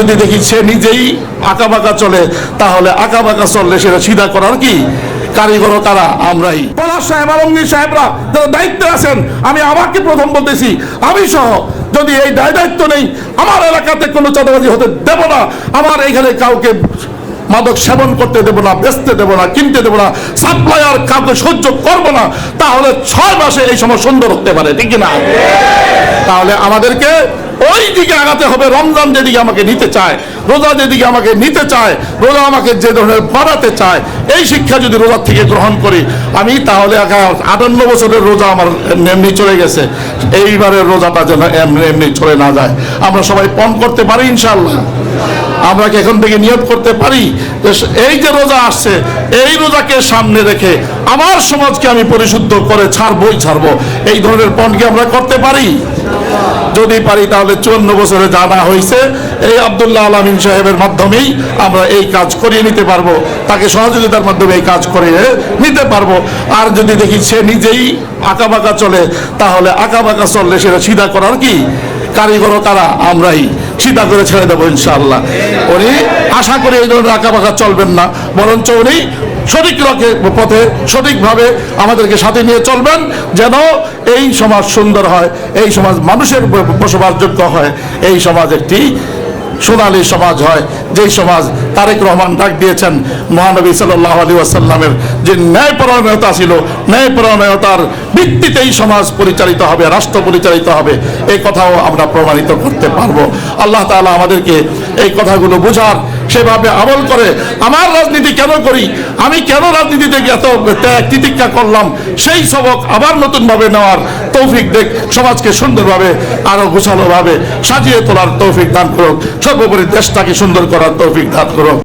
যদি দেখি সে নিজেই আঁকা বাঁকা চলে, তাহলে আঁকা বাঁকা চললে সেটা সিধা করার কি? কারিগর তারা, আমরাই। পলাশ সাহেব আলমগীর সাহেবরা যারা দায়িত্বে আছেন, আমি আমাকে প্রথম বলতেছি, আমি সহ যদি এই দায় দায়িত্ব নেই, আমার এলাকাতে কোনো চাঁদাবাজি হতে দেব না। আমার এখানে কাউকে মাদক সেবন করতে দেব না, বেচতে দেব না, কিনতে দেব না, সাপ্লায়ার কাউকে সহ্য করব না, তাহলে ছয় মাসে এই সময় সুন্দর হতে পারে, ঠিক না তাহলে আমাদেরকে ওই দিকে আগাতে হবে, রমজান যেদিকে আমাকে নিতে চায়, রোজা যেদিকে আমাকে নিতে চায়, রোজা আমাকে যে ধরনের বাড়াতে চায়, এই শিক্ষা যদি রোজার থেকে গ্রহণ করি, আমি তাহলে আটান্ন বছরের রোজা আমার এমনি চলে গেছে, এইবারের রোজাটা যেন এমনি এমনি চলে না যায়। আমরা সবাই পণ করতে পারি ইনশাল্লাহ আমরা কি এখন থেকে নিয়োগ করতে পারি? এই যে রোজা আসছে, এই রোজাকে সামনে রেখে আমার সমাজকে আমি পরিশুদ্ধ করে ছাড়বই ছাড়বো। এই ধরনের পণ কি আমরা করতে পারি? যদি পারি তাহলে চুয়ান্ন বছরে জানা হয়েছে, এই আবদুল্লাহ আলমিন সাহেবের মাধ্যমেই আমরা এই কাজ করিয়ে নিতে পারব। তাকে সহযোগিতার মাধ্যমে এই কাজ করিয়ে নিতে পারব। আর যদি দেখি সে নিজেই আঁকা বাঁকা চলে, তাহলে আঁকা বাঁকা চললে সেটা সিধা করার কি? কারিগর কারা আমরাই। সিধা করে ছেড়ে দেবো ইনশাআল্লাহ। উনি আশা করি এই ধরনের আঁকা চলবেন না, বরঞ্চ উনি সঠিক লক্ষ্যে পথে সঠিকভাবে আমাদেরকে সাথে নিয়ে চলবেন, যেন এই সমাজ সুন্দর হয়, এই সমাজ মানুষের বসবাসযোগ্য হয়, এই সমাজ একটি সোনালী সমাজ হয়, যেই সমাজ তারেক রহমান ডাক দিয়েছেন, মহানবী সাল্লাহ আলী আসাল্লামের যে ন্যায়পরায়ণতা ছিল, ন্যায়পরায়ণতার ভিত্তিতেই সমাজ পরিচালিত হবে, রাষ্ট্র পরিচালিত হবে এই কথাও আমরা প্রমাণিত করতে পারব। আল্লাহ তালা আমাদেরকে এই কথাগুলো বোঝার সেভাবে আমল করে, আমার রাজনীতি কেন করি? আমি কেন রাজনীতিতে এত তিতিক্ষা করলাম? সেই সবক আবার নতুনভাবে নেওয়ার তৌফিক দেখ, সমাজকে সুন্দরভাবে, আরও গোছালোভাবে সাজিয়ে তোলার তৌফিক দান করুক। সর্বোপরি দেশটাকে সুন্দর করার তৌফিক দান করুক।